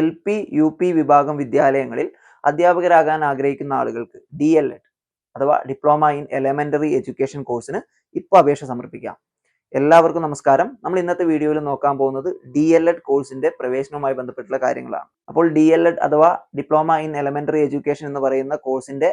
L P U P വിഭാഗം വിദ്യാലയങ്ങളിൽ അധ്യാപകരാകാൻ ആഗ്രഹിക്കുന്ന ആളുകൾക്ക് ഡി എൽ എഡ് അഥവാ ഡിപ്ലോമ ഇൻ എലമെന്ററി എഡ്യൂക്കേഷൻ കോഴ്സിന് ഇപ്പോൾ അപേക്ഷ സമർപ്പിക്കാം. എല്ലാവർക്കും നമസ്കാരം. നമ്മൾ ഇന്നത്തെ വീഡിയോയിൽ നോക്കാൻ പോകുന്നത് ഡി എൽ എഡ് കോഴ്സിന്റെ പ്രവേശനവുമായി ബന്ധപ്പെട്ടുള്ള കാര്യങ്ങളാണ്. അപ്പോൾ ഡി എൽ എഡ് അഥവാ ഡിപ്ലോമ ഇൻ എലമെന്ററി എഡ്യൂക്കേഷൻ എന്ന് പറയുന്ന കോഴ്സിന്റെ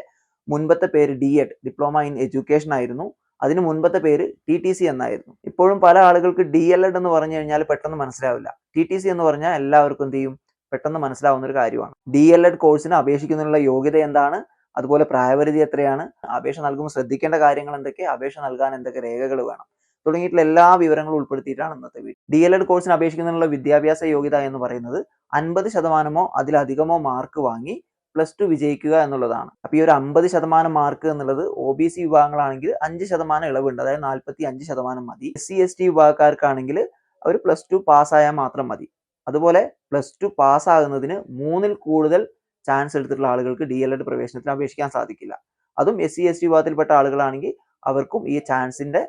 മുൻപത്തെ പേര് D Ed diploma in education ആയിരുന്നു. അതിന് മുൻപത്തെ പേര് ടി ടി സി എന്നായിരുന്നു. ഇപ്പോഴും പല ആളുകൾക്ക് ഡി എൽ എഡ് എന്ന് പറഞ്ഞു കഴിഞ്ഞാൽ പെട്ടെന്ന് മനസ്സിലാവില്ല. ടി ടി സി എന്ന് പറഞ്ഞാൽ എല്ലാവർക്കും എന്ത് ചെയ്യും? പെട്ടെന്ന് മനസ്സിലാവുന്ന ഒരു കാര്യമാണ്. ഡി എൽ എഡ് കോഴ്സിന് അപേക്ഷിക്കുന്നതിനുള്ള യോഗ്യത എന്താണ്? അതുപോലെ പ്രായപരിധി എത്രയാണ്? അപേക്ഷ നൽകുമ്പോൾ ശ്രദ്ധിക്കേണ്ട കാര്യങ്ങൾ എന്തൊക്കെ? അപേക്ഷ നൽകാൻ എന്തൊക്കെ രേഖകൾ വേണം? തുടങ്ങിയിട്ടുള്ള എല്ലാ വിവരങ്ങളും ഉൾപ്പെടുത്തിയിട്ടാണ് ഇന്നത്തെ വീഡിയോ. ഡി എൽ എഡ് കോഴ്സിന് അപേക്ഷിക്കുന്നതിനുള്ള വിദ്യാഭ്യാസ യോഗ്യത എന്ന് പറയുന്നത് അൻപത് ശതമാനമോ അതിലധികമോ മാർക്ക് വാങ്ങി പ്ലസ് ടു വിജയിക്കുക എന്നുള്ളതാണ്. അപ്പൊ ഈ ഒരു അമ്പത് ശതമാനം മാർക്ക് എന്നുള്ളത് ഒ ബി സി വിഭാഗങ്ങളാണെങ്കിൽ അഞ്ച് ശതമാനം ഇളവുണ്ട്. അതായത് നാൽപ്പത്തി അഞ്ച് ശതമാനം മതി. എസ് സി എസ് ടി വിഭാഗക്കാർക്കാണെങ്കിൽ അവർ പ്ലസ് ടു പാസ്സായാൽ മാത്രം മതി. അതുപോലെ പ്ലസ് ടു പാസ്സാകുന്നതിന് മൂന്നിൽ കൂടുതൽ ചാൻസ് എടുത്തിട്ടുള്ള ആളുകൾക്ക് ഡി എൽ എഡ് പ്രവേശനത്തിന് അപേക്ഷിക്കാൻ സാധിക്കില്ല. അതും എസ് സി എസ് ടി വിഭാഗത്തിൽപ്പെട്ട ആളുകളാണെങ്കിൽ അവർക്കും ഈ ചാൻസിന്റെ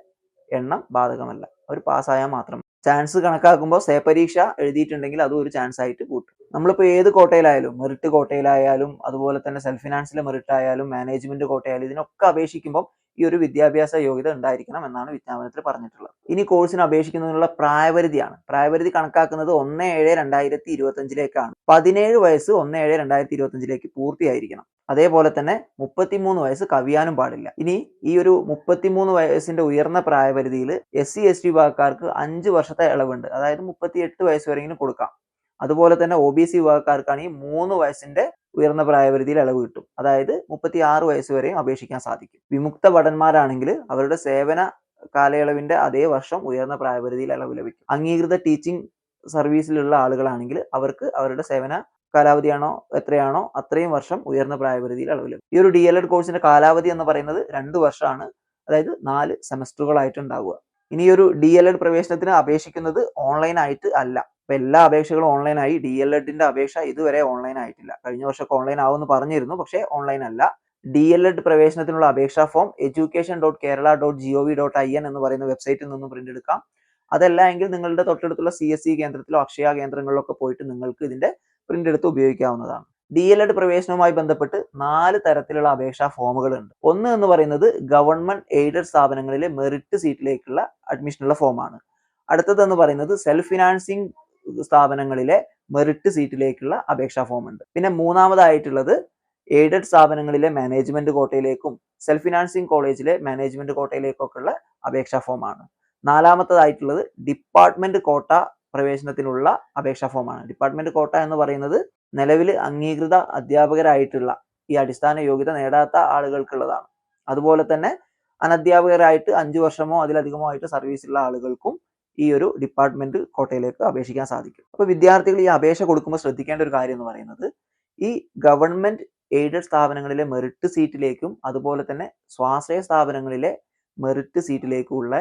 എണ്ണം ബാധകമല്ല. അവർ പാസ്സായാൽ മാത്രം. ചാൻസ് കണക്കാക്കുമ്പോൾ സേ പരീക്ഷ എഴുതിയിട്ടുണ്ടെങ്കിൽ അതും ഒരു ചാൻസ് ആയിട്ട് കൂട്ടും. നമ്മളിപ്പോൾ ഏത് കോട്ടയിലായാലും മെറിറ്റ് കോട്ടയിലായാലും അതുപോലെ തന്നെ സെൽഫ് ഫിനാൻസിലെ മെറിറ്റ് ആയാലും മാനേജ്മെന്റ് കോട്ടയായാലും ഇതിനൊക്കെ അപേക്ഷിക്കുമ്പോൾ ഈ ഒരു വിദ്യാഭ്യാസ യോഗ്യത ഉണ്ടായിരിക്കണം എന്നാണ് വിജ്ഞാപനത്തിൽ പറഞ്ഞിട്ടുള്ളത്. ഇനി കോഴ്സിന് അപേക്ഷിക്കുന്നതിനുള്ള പ്രായപരിധിയാണ്. പ്രായപരിധി കണക്കാക്കുന്നത് ഒന്ന് ഏഴ് രണ്ടായിരത്തി ഇരുപത്തഞ്ചിലേക്കാണ്. പതിനേഴ് വയസ്സ് ഒന്ന് ഏഴ് രണ്ടായിരത്തി ഇരുപത്തഞ്ചിലേക്ക് പൂർത്തിയായിരിക്കണം. അതേപോലെ തന്നെ മുപ്പത്തിമൂന്ന് വയസ്സ് കവിയാനും പാടില്ല. ഇനി ഈ ഒരു മുപ്പത്തിമൂന്ന് വയസ്സിന്റെ ഉയർന്ന പ്രായപരിധിയിൽ എസ് സി എസ് ടി വിഭാഗക്കാർക്ക് അഞ്ച് വർഷത്തെ ഇളവുണ്ട്. അതായത് മുപ്പത്തി എട്ട് വയസ്സ് വരെയെങ്കിലും കൊടുക്കാം. അതുപോലെ തന്നെ ഒ ബി സി വിഭാഗക്കാർക്കാണ് ഈ മൂന്ന് വയസ്സിന്റെ ഉയർന്ന പ്രായപരിധിയിൽ ഇളവ് കിട്ടും. അതായത് മുപ്പത്തി ആറ് വയസ്സ് വരെയും അപേക്ഷിക്കാൻ സാധിക്കും. വിമുക്ത ഭടന്മാരാണെങ്കിൽ അവരുടെ സേവന കാലയളവിന്റെ അതേ വർഷം ഉയർന്ന പ്രായപരിധിയിൽ ഇളവ് ലഭിക്കും. അംഗീകൃത ടീച്ചിങ് സർവീസിലുള്ള ആളുകളാണെങ്കിൽ അവർക്ക് അവരുടെ സേവന കാലാവധിയാണോ എത്രയാണോ അത്രയും വർഷം ഉയർന്ന പ്രായപരിധിയിൽ ഇളവ് ലഭിക്കും. ഈ ഒരു ഡി എൽ എഡ് കോഴ്സിന്റെ കാലാവധി എന്ന് പറയുന്നത് രണ്ട് വർഷമാണ്. അതായത് നാല് സെമസ്റ്ററുകളായിട്ട് ഉണ്ടാവുക. ഇനി ഒരു ഡി എൽ എഡ് പ്രവേശനത്തിന് അപേക്ഷിക്കുന്നത് ഓൺലൈൻ ആയിട്ട് അല്ല. അപ്പൊ എല്ലാ അപേക്ഷകളും ഓൺലൈനായി ഡി എൽ എഡിന്റെ അപേക്ഷ ഇതുവരെ ഓൺലൈൻ ആയിട്ടില്ല. കഴിഞ്ഞ വർഷമൊക്കെ ഓൺലൈൻ ആവുമെന്ന് പറഞ്ഞിരുന്നു. പക്ഷേ ഓൺലൈൻ അല്ല. ഡി എൽ എഡ് പ്രവേശനത്തിനുള്ള അപേക്ഷാ form education dot Kerala dot G O V dot I N എന്ന് പറയുന്ന വെബ്സൈറ്റിൽ നിന്നും പ്രിന്റ് എടുക്കാം. അതല്ല എങ്കിൽ നിങ്ങളുടെ തൊട്ടടുത്തുള്ള സി എസ് സി കേന്ദ്രത്തിലോ അക്ഷയ കേന്ദ്രങ്ങളിലൊക്കെ പോയിട്ട് നിങ്ങൾക്ക് ഇതിന്റെ പ്രിന്റ് എടുത്ത് ഉപയോഗിക്കാവുന്നതാണ്. ഡി എൽ എഡ് പ്രവേശനവുമായി ബന്ധപ്പെട്ട് നാല് തരത്തിലുള്ള അപേക്ഷാ ഫോമുകൾ ഉണ്ട്. ഒന്ന് എന്ന് പറയുന്നത് ഗവൺമെന്റ് എയ്ഡഡ് സ്ഥാപനങ്ങളിലെ മെറിറ്റ് സീറ്റിലേക്കുള്ള അഡ്മിഷനുള്ള ഫോമാണ് അടുത്തതെന്ന് പറയുന്നത് സെൽഫ് ഫിനാൻസിങ് സ്ഥാപനങ്ങളിലെ മെറിറ്റ് സീറ്റിലേക്കുള്ള അപേക്ഷാ ഫോം ഉണ്ട് പിന്നെ മൂന്നാമതായിട്ടുള്ളത് എയ്ഡഡ് സ്ഥാപനങ്ങളിലെ മാനേജ്മെന്റ് കോട്ടയിലേക്കും സെൽഫ് ഫിനാൻസിങ് കോളേജിലെ മാനേജ്മെന്റ് കോട്ടയിലേക്കൊക്കെയുള്ള അപേക്ഷാ ഫോമാണ്. നാലാമത്തതായിട്ടുള്ളത് ഡിപ്പാർട്ട്മെന്റ് കോട്ട പ്രവേശനത്തിനുള്ള അപേക്ഷാ ഫോമാണ്. ഡിപ്പാർട്ട്മെന്റ് കോട്ട എന്ന് പറയുന്നത് നിലവിൽ അംഗീകൃത അധ്യാപകരായിട്ടുള്ള ഈ അടിസ്ഥാന യോഗ്യത നേടാത്ത ആളുകൾക്കുള്ളതാണ്. അതുപോലെ തന്നെ അനധ്യാപകരായിട്ട് അഞ്ചു വർഷമോ അതിലധികമോ ആയിട്ട് സർവീസുള്ള ആളുകൾക്കും ഈ ഒരു ഡിപ്പാർട്ട്മെന്റ് കോട്ടയിലേക്ക് അപേക്ഷിക്കാൻ സാധിക്കും. അപ്പോൾ വിദ്യാർത്ഥികൾ ഈ അപേക്ഷ കൊടുക്കുമ്പോൾ ശ്രദ്ധിക്കേണ്ട ഒരു കാര്യം എന്ന് പറയുന്നത് ഈ ഗവൺമെന്റ് എയ്ഡഡ് സ്ഥാപനങ്ങളിലെ മെറിറ്റ് സീറ്റിലേക്കും അതുപോലെ തന്നെ സ്വാശ്രയ സ്ഥാപനങ്ങളിലെ മെറിറ്റ് സീറ്റിലേക്കുള്ള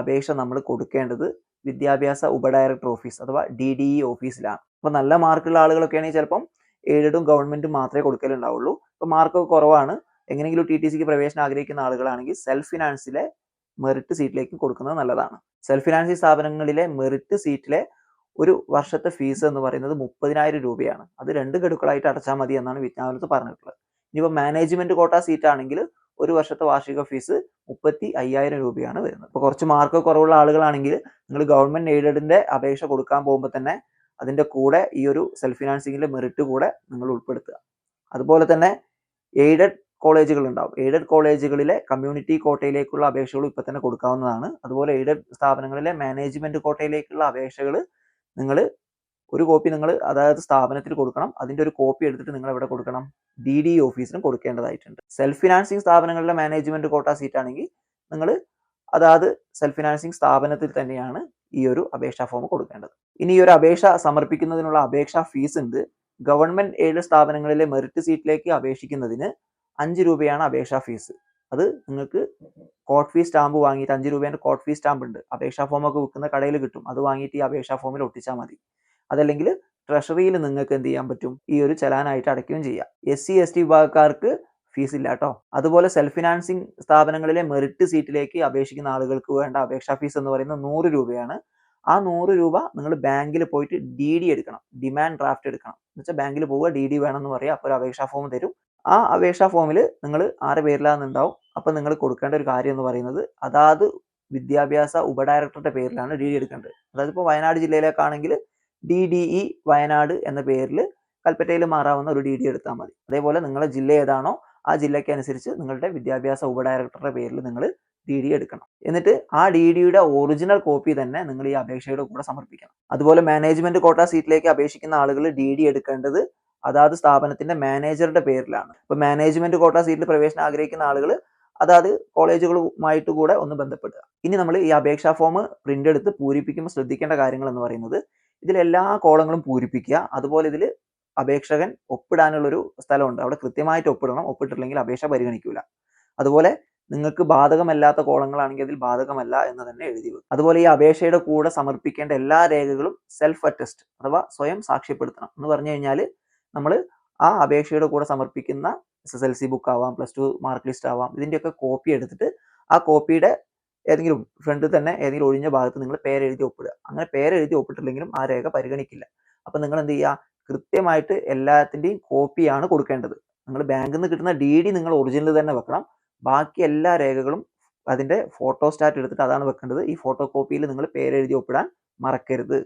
അപേക്ഷ നമ്മൾ കൊടുക്കേണ്ടത് വിദ്യാഭ്യാസ ഉപഡയറക്ടർ ഓഫീസ് അഥവാ ഡി ഡി ഇ ഓഫീസിലാണ് അപ്പോൾ നല്ല മാർക്കുള്ള ആളുകളൊക്കെ ആണെങ്കിൽ ചിലപ്പം എയ്ഡഡും ഗവൺമെന്റും മാത്രമേ കൊടുക്കലുണ്ടാവുള്ളൂ. അപ്പോൾ മാർക്കൊക്കെ കുറവാണ്. എങ്ങനെയെങ്കിലും ടി ടി സിക്ക് പ്രവേശനം ആഗ്രഹിക്കുന്ന ആളുകളാണെങ്കിൽ സെൽഫ് ഫിനാൻസിലെ മെറിറ്റ് സീറ്റിലേക്ക് കൊടുക്കുന്നത് നല്ലതാണ്. സെൽഫ് ഫിനാൻസിങ് സ്ഥാപനങ്ങളിലെ മെറിറ്റ് സീറ്റിലെ ഒരു വർഷത്തെ ഫീസ് എന്ന് പറയുന്നത് മുപ്പതിനായിരം രൂപയാണ്. അത് രണ്ട് ഗഡുക്കളായിട്ട് അടച്ചാൽ മതി എന്നാണ് വിജ്ഞാപനത്തിൽ പറഞ്ഞിട്ടുള്ളത്. ഇനിയിപ്പോൾ മാനേജ്മെന്റ് കോട്ട സീറ്റ് ആണെങ്കിൽ ഒരു വർഷത്തെ വാർഷിക ഫീസ് മുപ്പത്തി അയ്യായിരം രൂപയാണ് വരുന്നത്. ഇപ്പോൾ കുറച്ച് മാർക്ക് കുറവുള്ള ആളുകളാണെങ്കിൽ നിങ്ങൾ ഗവൺമെന്റ് എയ്ഡഡിന്റെ അപേക്ഷ കൊടുക്കാൻ പോകുമ്പോൾ തന്നെ അതിന്റെ കൂടെ ഈ ഒരു സെൽഫ് ഫിനാൻസിങ്ങിന്റെ മെറിറ്റ് കൂടെ നിങ്ങൾ ഉൾപ്പെടുത്തുക. അതുപോലെ തന്നെ എയ്ഡഡ് കോളേജുകൾ ഉണ്ടാവും എയ്ഡഡ് കോളേജുകളിലെ കമ്മ്യൂണിറ്റി കോട്ടയിലേക്കുള്ള അപേക്ഷകൾ ഇപ്പം തന്നെ കൊടുക്കാവുന്നതാണ്. അതുപോലെ എയ്ഡഡ് സ്ഥാപനങ്ങളിലെ മാനേജ്മെന്റ് കോട്ടയിലേക്കുള്ള അപേക്ഷകൾ നിങ്ങൾ ഒരു കോപ്പി നിങ്ങൾ അതായത് സ്ഥാപനത്തിൽ കൊടുക്കണം. അതിന്റെ ഒരു കോപ്പി എടുത്തിട്ട് നിങ്ങൾ എവിടെ കൊടുക്കണം? ഡി ഡി ഓഫീസിനും കൊടുക്കേണ്ടതായിട്ടുണ്ട്. സെൽഫ് ഫിനാൻസിങ് സ്ഥാപനങ്ങളിലെ മാനേജ്മെന്റ് കോട്ട സീറ്റ് ആണെങ്കിൽ നിങ്ങൾ അതായത് സെൽഫ് ഫിനാൻസിങ് സ്ഥാപനത്തിൽ തന്നെയാണ് ഈ ഒരു അപേക്ഷാ ഫോം കൊടുക്കേണ്ടത്. ഇനി ഈ ഒരു അപേക്ഷ സമർപ്പിക്കുന്നതിനുള്ള അപേക്ഷാ ഫീസ് ഉണ്ട്. ഗവൺമെന്റ് എയ്ഡ് സ്ഥാപനങ്ങളിലെ മെറിറ്റ് സീറ്റിലേക്ക് അപേക്ഷിക്കുന്നതിന് അഞ്ച് രൂപയാണ് അപേക്ഷാ ഫീസ് അത് നിങ്ങൾക്ക് കോട്ട് ഫീസ് സ്റ്റാമ്പ് വാങ്ങിയിട്ട് അഞ്ച് രൂപേന്റെ കോട്ട് ഫീസ് സ്റ്റാമ്പ് ഉണ്ട്. അപേക്ഷാ ഫോമൊക്കെ വിൽക്കുന്ന കടയിൽ കിട്ടും. അത് വാങ്ങിയിട്ട് ഈ അപേക്ഷാ ഫോമിൽ ഒട്ടിച്ചാൽ മതി. അതല്ലെങ്കിൽ ട്രഷറിയിൽ നിങ്ങൾക്ക് എന്ത് ചെയ്യാൻ പറ്റും? ഈ ഒരു ചലാനായിട്ട് അടയ്ക്കുകയും ചെയ്യാം. എസ് സി എസ് ടി വിഭാഗക്കാർക്ക് ഫീസ് ഇല്ല കേട്ടോ അതുപോലെ സെൽഫ് ഫിനാൻസിങ് സ്ഥാപനങ്ങളിലെ മെറിറ്റ് സീറ്റിലേക്ക് അപേക്ഷിക്കുന്ന ആളുകൾക്ക് വേണ്ട അപേക്ഷാ ഫീസ് എന്ന് പറയുന്നത് നൂറ് രൂപയാണ്. ആ നൂറ് രൂപ നിങ്ങൾ ബാങ്കിൽ പോയിട്ട് ഡി ഡി എടുക്കണം. ഡിമാൻഡ് ഡ്രാഫ്റ്റ് എടുക്കണം. എന്ന് വെച്ചാൽ ബാങ്കിൽ പോവുക ഡി ഡി വേണമെന്ന് പറയാം. അപ്പോൾ ഒരു അപേക്ഷാ ഫോം തരും. ആ അപേക്ഷാ ഫോമിൽ നിങ്ങൾ ആരെ പേരിലാണെന്നുണ്ടാവും അപ്പം നിങ്ങൾ കൊടുക്കേണ്ട ഒരു കാര്യം എന്ന് പറയുന്നത് അതാത് വിദ്യാഭ്യാസ ഉപഡയറക്ടറുടെ പേരിലാണ് ഡി ഡി എടുക്കേണ്ടത്. അതായത് ഇപ്പോൾ വയനാട് ജില്ലയിലേക്കാണെങ്കിൽ ഡി ഡി ഇ വയനാട് എന്ന പേരിൽ കൽപ്പറ്റയിൽ മാറാവുന്ന ഒരു ഡി ഡി എടുത്താൽ മതി. അതേപോലെ നിങ്ങളുടെ ജില്ല ഏതാണോ ആ ജില്ലയ്ക്ക് അനുസരിച്ച് നിങ്ങളുടെ വിദ്യാഭ്യാസ ഉപഡയറക്ടറുടെ പേരിൽ നിങ്ങൾ ഡി ഡി എടുക്കണം. എന്നിട്ട് ആ ഡി ഡിയുടെ ഒറിജിനൽ കോപ്പി തന്നെ നിങ്ങൾ ഈ അപേക്ഷയുടെ കൂടെ സമർപ്പിക്കണം. അതുപോലെ മാനേജ്മെന്റ് കോട്ട സീറ്റിലേക്ക് അപേക്ഷിക്കുന്ന ആളുകൾ ഡി ഡി എടുക്കേണ്ടത് അതാത് സ്ഥാപനത്തിന്റെ മാനേജറുടെ പേരിലാണ്. ഇപ്പൊ മാനേജ്മെന്റ് കോട്ട സീറ്റിൽ പ്രവേശനം ആഗ്രഹിക്കുന്ന ആളുകൾ അതാത് കോളേജുകളുമായിട്ട് കൂടെ ഒന്ന് ബന്ധപ്പെടുക. ഇനി നമ്മൾ ഈ അപേക്ഷാ ഫോം പ്രിന്റ് എടുത്ത് പൂരിപ്പിക്കുമ്പോൾ ശ്രദ്ധിക്കേണ്ട കാര്യങ്ങൾ എന്ന് പറയുന്നത് ഇതിൽ എല്ലാ കോളങ്ങളും പൂരിപ്പിക്കുക അതുപോലെ ഇതിൽ അപേക്ഷകൻ ഒപ്പിടാനുള്ളൊരു സ്ഥലമുണ്ട്. അവിടെ കൃത്യമായിട്ട് ഒപ്പിടണം. ഒപ്പിട്ടില്ലെങ്കിൽ അപേക്ഷ പരിഗണിക്കൂല. അതുപോലെ നിങ്ങൾക്ക് ബാധകമല്ലാത്ത കോളങ്ങളാണെങ്കിൽ അതിൽ ബാധകമല്ല എന്ന് തന്നെ എഴുതി വെക്കും അതുപോലെ ഈ അപേക്ഷയുടെ കൂടെ സമർപ്പിക്കേണ്ട എല്ലാ രേഖകളും സെൽഫ് അറ്റസ്റ്റ് അഥവാ സ്വയം സാക്ഷ്യപ്പെടുത്തണം എന്ന് പറഞ്ഞു കഴിഞ്ഞാൽ നമ്മൾ ആ അപേക്ഷയുടെ കൂടെ സമർപ്പിക്കുന്ന S S L C book ആവാം പ്ലസ് ടു മാർക്ക് ലിസ്റ്റ് ആവാം ഇതിന്റെയൊക്കെ കോപ്പി എടുത്തിട്ട് ആ കോപ്പിയുടെ ഏതെങ്കിലും ഫ്രണ്ടിൽ തന്നെ ഏതെങ്കിലും ഒഴിഞ്ഞ ഭാഗത്ത് നിങ്ങൾ പേരെഴുതി ഒപ്പിടുക. അങ്ങനെ പേരെഴുതി ഒപ്പിട്ടില്ലെങ്കിലും ആ രേഖ പരിഗണിക്കില്ല. അപ്പം നിങ്ങൾ എന്ത് ചെയ്യുക? കൃത്യമായിട്ട് എല്ലാത്തിന്റെയും കോപ്പിയാണ് കൊടുക്കേണ്ടത്. നിങ്ങൾ ബാങ്കിൽ നിന്ന് കിട്ടുന്ന ഡി ഡി നിങ്ങൾ ഒറിജിനൽ തന്നെ വെക്കണം. ബാക്കി എല്ലാ രേഖകളും അതിന്റെ ഫോട്ടോ സ്റ്റാറ്റ് എടുത്തിട്ട് അതാണ് വെക്കേണ്ടത്. ഈ ഫോട്ടോ കോപ്പിയിൽ നിങ്ങൾ പേരെഴുതി ഒപ്പിടാൻ മറക്കരുത്.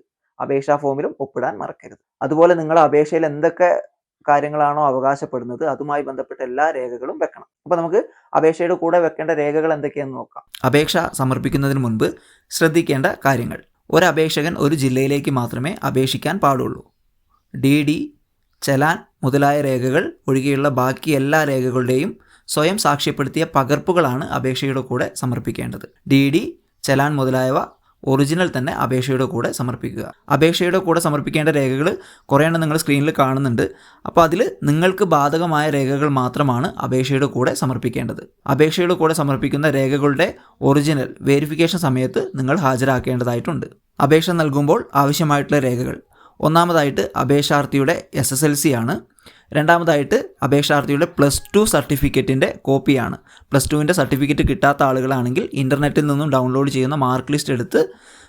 അപേക്ഷാ ഫോമിലും ഒപ്പിടാൻ മറക്കരുത്. അതുപോലെ നിങ്ങൾ അപേക്ഷയിൽ എന്തൊക്കെ കാര്യങ്ങളാണോ അവകാശപ്പെടുന്നത് അതുമായി ബന്ധപ്പെട്ട എല്ലാ രേഖകളും വെക്കണം. അപ്പോൾ നമുക്ക് അപേക്ഷയുടെ കൂടെ വെക്കേണ്ട രേഖകൾ എന്തൊക്കെയാണെന്ന് നോക്കാം. അപേക്ഷ സമർപ്പിക്കുന്നതിന് മുൻപ് ശ്രദ്ധിക്കേണ്ട കാര്യങ്ങൾ. ഒരു അപേക്ഷകൻ ഒരു ജില്ലയിലേക്ക് മാത്രമേ അപേക്ഷിക്കാൻ പാടുള്ളൂ. ഡി ഡി ചലാൻ മുതലായ രേഖകൾ ഒഴികെയുള്ള ബാക്കി എല്ലാ രേഖകളുടെയും സ്വയം സാക്ഷ്യപ്പെടുത്തിയ പകർപ്പുകളാണ് അപേക്ഷയുടെ കൂടെ സമർപ്പിക്കേണ്ടത്. ഡി ഡി ചലാൻ മുതലായവ ഒറിജിനൽ തന്നെ അപേക്ഷയുടെ കൂടെ സമർപ്പിക്കുക. അപേക്ഷയുടെ കൂടെ സമർപ്പിക്കേണ്ട രേഖകൾ കുറേ നിങ്ങൾ സ്ക്രീനിൽ കാണുന്നുണ്ട്. അപ്പോൾ അതിൽ നിങ്ങൾക്ക് ബാധകമായ രേഖകൾ മാത്രമാണ് അപേക്ഷയുടെ കൂടെ സമർപ്പിക്കേണ്ടത്. അപേക്ഷയുടെ കൂടെ സമർപ്പിക്കുന്ന രേഖകളുടെ ഒറിജിനൽ വെരിഫിക്കേഷൻ സമയത്ത് നിങ്ങൾ ഹാജരാക്കേണ്ടതായിട്ടുണ്ട്. അപേക്ഷ നൽകുമ്പോൾ ആവശ്യമായിട്ടുള്ള രേഖകൾ. ഒന്നാമതായിട്ട് അപേക്ഷാർത്ഥിയുടെ എസ് എസ് എൽ സി ആണ്. രണ്ടാമതായിട്ട് അപേക്ഷാർത്ഥിയുടെ പ്ലസ് ടു സർട്ടിഫിക്കറ്റിന്റെ കോപ്പിയാണ്. പ്ലസ് ടുവിന്റെ സർട്ടിഫിക്കറ്റ് കിട്ടാത്ത ആളുകളാണെങ്കിൽ ഇന്റർനെറ്റിൽ നിന്നും ഡൗൺലോഡ് ചെയ്യുന്ന മാർക്ക് ലിസ്റ്റ് എടുത്ത്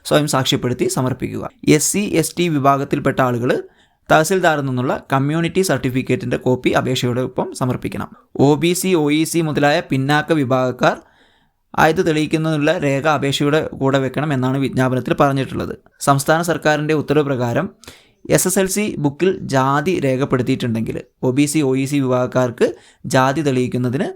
സ്വയം സാക്ഷ്യപ്പെടുത്തി സമർപ്പിക്കുക. എസ് സി എസ് ടി വിഭാഗത്തിൽപ്പെട്ട ആളുകൾ തഹസിൽദാറിൽ നിന്നുള്ള കമ്മ്യൂണിറ്റി സർട്ടിഫിക്കറ്റിന്റെ കോപ്പി അപേക്ഷയോടൊപ്പം സമർപ്പിക്കണം. O B C O E C മുതലായ പിന്നാക്ക വിഭാഗക്കാർ ആയത് തെളിയിക്കുന്നതിനുള്ള രേഖ അപേക്ഷയുടെ കൂടെ വെക്കണം എന്നാണ് വിജ്ഞാപനത്തിൽ പറഞ്ഞിട്ടുള്ളത്. സംസ്ഥാന സർക്കാരിന്റെ ഉത്തരവ് പ്രകാരം എസ് എസ് എൽ സി ബുക്കിൽ ജാതി രേഖപ്പെടുത്തിയിട്ടുണ്ടെങ്കിൽ O B C O E C വിഭാഗക്കാർക്ക് ജാതി തെളിയിക്കുന്നതിന്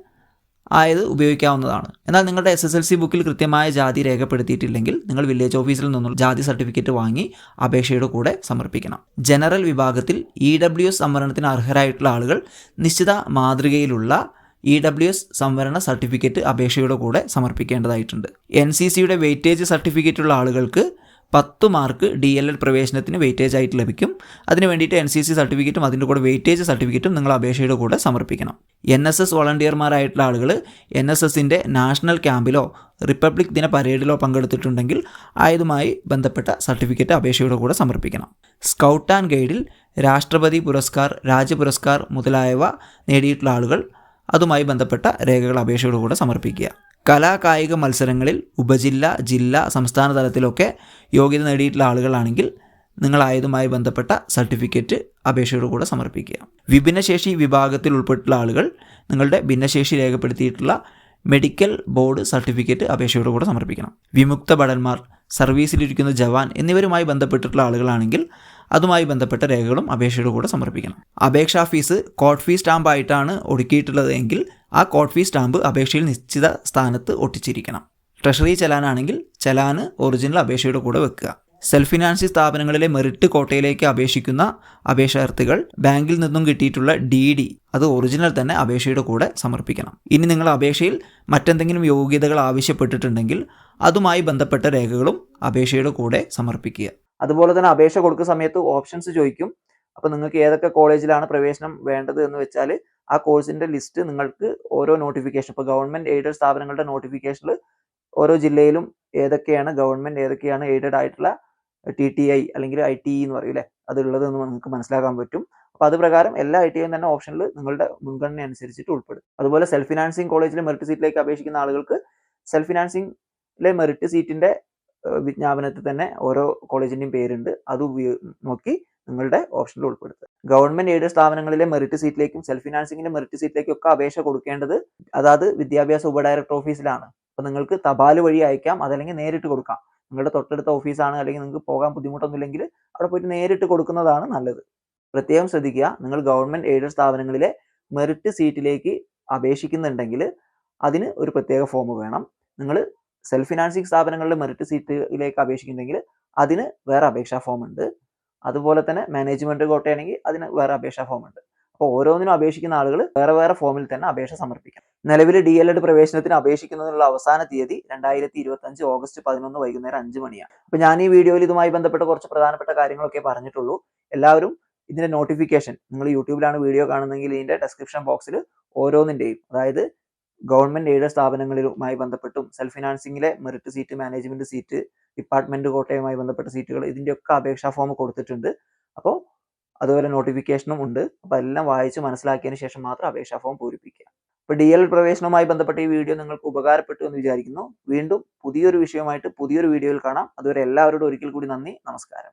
ആയത് ഉപയോഗിക്കാവുന്നതാണ്. എന്നാൽ നിങ്ങളുടെ എസ് എസ് എൽ സി ബുക്കിൽ കൃത്യമായ ജാതി രേഖപ്പെടുത്തിയിട്ടില്ലെങ്കിൽ നിങ്ങൾ വില്ലേജ് ഓഫീസിൽ നിന്നും ജാതി സർട്ടിഫിക്കറ്റ് വാങ്ങി അപേക്ഷയുടെ കൂടെ സമർപ്പിക്കണം. ജനറൽ വിഭാഗത്തിൽ ഇ ഡബ്ല്യു എസ് സംവരണത്തിന് അർഹരായിട്ടുള്ള ആളുകൾ നിശ്ചിത മാതൃകയിലുള്ള ഇ ഡബ്ല്യു എസ് സംവരണ സർട്ടിഫിക്കറ്റ് അപേക്ഷയുടെ കൂടെ സമർപ്പിക്കേണ്ടതായിട്ടുണ്ട്. എൻ സി സിയുടെ വെയിറ്റേജ് സർട്ടിഫിക്കറ്റുള്ള ആളുകൾക്ക് പത്ത് മാർക്ക് ഡി എൽ എൽ പ്രവേശനത്തിന് വെയിറ്റേജ് ആയിട്ട് ലഭിക്കും. അതിന് വേണ്ടിയിട്ട് എൻ സി സി സർട്ടിഫിക്കറ്റും അതിന്റെ കൂടെ വെയിറ്റേജ് സർട്ടിഫിക്കറ്റും നിങ്ങൾ അപേക്ഷയുടെ കൂടെ സമർപ്പിക്കണം. എൻ എസ് എസ് വോളണ്ടിയർമാരായിട്ടുള്ള ആളുകൾ എൻ എസ് എസിന്റെ നാഷണൽ ക്യാമ്പിലോ റിപ്പബ്ലിക് ദിന പരേഡിലോ പങ്കെടുത്തിട്ടുണ്ടെങ്കിൽ ആയതുമായി ബന്ധപ്പെട്ട സർട്ടിഫിക്കറ്റ് അപേക്ഷയുടെ കൂടെ സമർപ്പിക്കണം. സ്കൗട്ട് ആൻഡ് ഗൈഡിൽ രാഷ്ട്രപതി പുരസ്കാർ രാജ്യ പുരസ്കാർ മുതലായവ നേടിയിട്ടുള്ള ആളുകൾ അതുമായി ബന്ധപ്പെട്ട രേഖകൾ അപേക്ഷയുടെ കൂടെ സമർപ്പിക്കുക. കലാ കായിക മത്സരങ്ങളിൽ ഉപജില്ല ജില്ല സംസ്ഥാന തലത്തിലൊക്കെ യോഗ്യത നേടിയിട്ടുള്ള ആളുകളാണെങ്കിൽ നിങ്ങളായതുമായി ബന്ധപ്പെട്ട സർട്ടിഫിക്കറ്റ് അപേക്ഷയുടെ കൂടെ സമർപ്പിക്കുക. വിഭിന്നശേഷി വിഭാഗത്തിൽ ഉൾപ്പെട്ടിട്ടുള്ള ആളുകൾ നിങ്ങളുടെ ഭിന്നശേഷി രേഖപ്പെടുത്തിയിട്ടുള്ള മെഡിക്കൽ ബോർഡ് സർട്ടിഫിക്കറ്റ് അപേക്ഷയുടെ കൂടെ സമർപ്പിക്കണം. വിമുക്ത ഭടന്മാർ സർവീസിലിരിക്കുന്ന ജവാൻ എന്നിവരുമായി ബന്ധപ്പെട്ടിട്ടുള്ള ആളുകളാണെങ്കിൽ അതുമായി ബന്ധപ്പെട്ട രേഖകളും അപേക്ഷയുടെ കൂടെ സമർപ്പിക്കണം. അപേക്ഷാ ഫീസ് കോർട്ട് ഫീസ് സ്റ്റാമ്പായിട്ടാണ് ഒടുക്കിയിട്ടുള്ളത് എങ്കിൽ ആ കോർട്ട് ഫീസ് സ്റ്റാമ്പ് അപേക്ഷയിൽ നിശ്ചിത സ്ഥാനത്ത് ഒട്ടിച്ചിരിക്കണം. ട്രഷറി ചലാനാണെങ്കിൽ ചലാന് ഒറിജിനൽ അപേക്ഷയുടെ കൂടെ വെക്കുക. സെൽഫ് ഫിനാൻസ് സ്ഥാപനങ്ങളിലെ മെറിറ്റ് കോട്ടയിലേക്ക് അപേക്ഷിക്കുന്ന അപേക്ഷാർത്ഥികൾ ബാങ്കിൽ നിന്നും കിട്ടിയിട്ടുള്ള ഡി ഡി അത് ഒറിജിനൽ തന്നെ അപേക്ഷയുടെ കൂടെ സമർപ്പിക്കണം. ഇനി നിങ്ങൾ അപേക്ഷയിൽ മറ്റെന്തെങ്കിലും യോഗ്യതകൾ ആവശ്യപ്പെട്ടിട്ടുണ്ടെങ്കിൽ അതുമായി ബന്ധപ്പെട്ട രേഖകളും അപേക്ഷയുടെ കൂടെ സമർപ്പിക്കുക. അതുപോലെ തന്നെ അപേക്ഷ കൊടുക്കുന്ന സമയത്ത് ഓപ്ഷൻസ് ചോദിക്കും. അപ്പോൾ നിങ്ങൾക്ക് ഏതൊക്കെ കോളേജിലാണ് പ്രവേശനം വേണ്ടത് എന്ന് വെച്ചാൽ ആ കോഴ്സിന്റെ ലിസ്റ്റ് നിങ്ങൾക്ക് ഓരോ നോട്ടിഫിക്കേഷൻ ഇപ്പോൾ ഗവൺമെന്റ് എയ്ഡഡ് സ്ഥാപനങ്ങളുടെ നോട്ടിഫിക്കേഷനിൽ ഓരോ ജില്ലയിലും ഏതൊക്കെയാണ് ഗവൺമെന്റ് ഏതൊക്കെയാണ് എയ്ഡഡ് ആയിട്ടുള്ള ടി ടി ഐ അല്ലെങ്കിൽ ഐ ടി എന്ന് അല്ലേ? അതുള്ളത് എന്ന് നിങ്ങൾക്ക് മനസ്സിലാക്കാൻ പറ്റും. അപ്പോൾ അത് പ്രകാരം എല്ലാ ഐ ടി ഐയും തന്നെ ഓപ്ഷനിൽ നിങ്ങളുടെ മുൻഗണന അനുസരിച്ചിട്ട് ഉൾപ്പെടും. അതുപോലെ സെൽഫ് ഫിനാൻസിങ് കോളേജിലെ മെറിറ്റ് സീറ്റിലേക്ക് അപേക്ഷിക്കുന്ന ആളുകൾക്ക് സെൽഫ് ഫിനാൻസിംഗിലെ മെറിറ്റ് സീറ്റിന്റെ വിജ്ഞാപനത്തിൽ തന്നെ ഓരോ കോളേജിന്റെയും പേരുണ്ട്. അത് നോക്കി നിങ്ങളുടെ ഓപ്ഷനിൽ ഉൾപ്പെടുത്തുക. ഗവൺമെന്റ് എയ്ഡഡ് സ്ഥാപനങ്ങളിലെ മെറിറ്റ് സീറ്റിലേക്കും സെൽഫ് ഫിനാൻസിംഗിന്റെ മെറിറ്റ് സീറ്റിലേക്കും ഒക്കെ അപേക്ഷ കൊടുക്കേണ്ടത് അതായത് വിദ്യാഭ്യാസ ഉപഡയറക്ടർ ഓഫീസിലാണ്. അപ്പൊ നിങ്ങൾക്ക് തപാൽ വഴി അയക്കാം അതല്ലെങ്കിൽ നേരിട്ട് കൊടുക്കാം. നിങ്ങളുടെ തൊട്ടടുത്ത ഓഫീസാണ് അല്ലെങ്കിൽ നിങ്ങൾക്ക് പോകാൻ ബുദ്ധിമുട്ടൊന്നുമില്ലെങ്കിൽ അവിടെ പോയിട്ട് നേരിട്ട് കൊടുക്കുന്നതാണ് നല്ലത്. പ്രത്യേകം ശ്രദ്ധിക്കുക നിങ്ങൾ ഗവൺമെന്റ് എയ്ഡഡ് സ്ഥാപനങ്ങളിലെ മെറിറ്റ് സീറ്റിലേക്ക് അപേക്ഷിക്കുന്നുണ്ടെങ്കിൽ അതിന് ഒരു പ്രത്യേക ഫോം വേണം. നിങ്ങൾ സെൽഫ് ഫിനാൻസിങ് സ്ഥാപനങ്ങളുടെ മെറിറ്റ് സീറ്റിലേക്ക് അപേക്ഷിക്കുന്നെങ്കിൽ അതിന് വേറെ അപേക്ഷാ ഫോം ഉണ്ട്. അതുപോലെ തന്നെ മാനേജ്മെന്റ് കോട്ടയാണെങ്കിൽ അതിന് വേറെ അപേക്ഷാ ഫോം ഉണ്ട്. അപ്പോൾ ഓരോന്നിനും അപേക്ഷിക്കുന്ന ആളുകൾ വേറെ വേറെ ഫോമിൽ തന്നെ അപേക്ഷ സമർപ്പിക്കണം. നിലവിൽ ഡി എൽ എഡ് പ്രവേശനത്തിന് അപേക്ഷിക്കുന്നതിനുള്ള അവസാന തീയതി രണ്ടായിരത്തി ഇരുപത്തി അഞ്ച് ഓഗസ്റ്റ് പതിനൊന്ന് വൈകുന്നേരം അഞ്ച് മണിയാണ്. അപ്പോൾ ഞാൻ ഈ വീഡിയോയിൽ ഇതുമായി ബന്ധപ്പെട്ട കുറച്ച് പ്രധാനപ്പെട്ട കാര്യങ്ങളൊക്കെ പറഞ്ഞിട്ടുള്ളൂ. എല്ലാവരും ഇതിന്റെ നോട്ടിഫിക്കേഷൻ നിങ്ങൾ യൂട്യൂബിലാണ് വീഡിയോ കാണുന്നതെങ്കിൽ ഇതിന്റെ ഡെസ്ക്രിപ്ഷൻ ബോക്സിൽ ഓരോന്നിന്റെയും അതായത് ഗവൺമെന്റ് എയ്ഡഡ് സ്ഥാപനങ്ങളുമായി ബന്ധപ്പെട്ടും self ഫിനാൻസിംഗിലെ merit seat management seat department കോട്ടയുമായി ബന്ധപ്പെട്ട സീറ്റുകൾ ഇതിന്റെയൊക്കെ അപേക്ഷാ ഫോം കൊടുത്തിട്ടുണ്ട്. അപ്പോൾ അതുപോലെ നോട്ടിഫിക്കേഷനും ഉണ്ട്. അപ്പോൾ എല്ലാം വായിച്ച് മനസ്സിലാക്കിയതിന് ശേഷം മാത്രം അപേക്ഷാ ഫോം പൂരിപ്പിക്കുക. അപ്പോൾ ഡി എൽ പ്രവേശനവുമായി ബന്ധപ്പെട്ട ഈ വീഡിയോ നിങ്ങൾക്ക് ഉപകാരപ്പെട്ടു എന്ന് വിചാരിക്കുന്നു. വീണ്ടും പുതിയൊരു വിഷയമായിട്ട് പുതിയൊരു വീഡിയോയിൽ കാണാം. അതുവരെ എല്ലാവരോടും ഒരിക്കൽ കൂടി നന്ദി. നമസ്കാരം.